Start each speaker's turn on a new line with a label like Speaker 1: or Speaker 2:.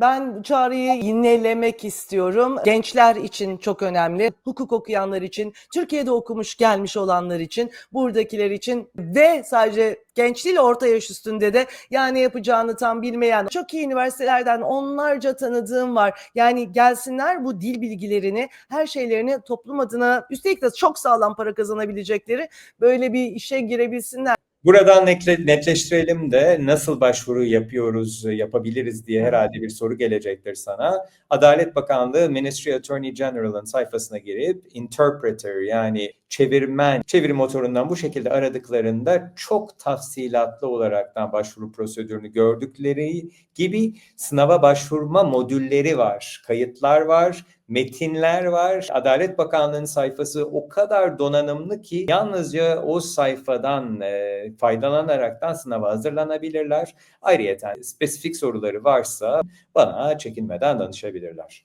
Speaker 1: Ben çağrıyı yinelemek istiyorum. Gençler için çok önemli. Hukuk okuyanlar için, Türkiye'de okumuş gelmiş olanlar için, buradakiler için ve sadece genç değil orta yaş üstünde de yani yapacağını tam bilmeyen çok iyi üniversitelerden onlarca tanıdığım var. Yani gelsinler bu dil bilgilerini, her şeylerini toplum adına üstelik de çok sağlam para kazanabilecekleri böyle bir işe girebilsinler.
Speaker 2: Buradan netle- netleştirelim de nasıl başvuru yapıyoruz, yapabiliriz diye herhalde bir soru gelecektir sana. Adalet Bakanlığı Ministry Attorney General'ın sayfasına girip interpreter yani çevirmen, çeviri motorundan bu şekilde aradıklarında çok tafsilatlı olaraktan başvuru prosedürünü gördükleri gibi sınava başvurma modülleri var, kayıtlar var, metinler var. Adalet Bakanlığı'nın sayfası o kadar donanımlı ki yalnızca o sayfadan e, faydalanaraktan sınava hazırlanabilirler. Ayrıyeten spesifik soruları varsa bana çekinmeden danışabilirler.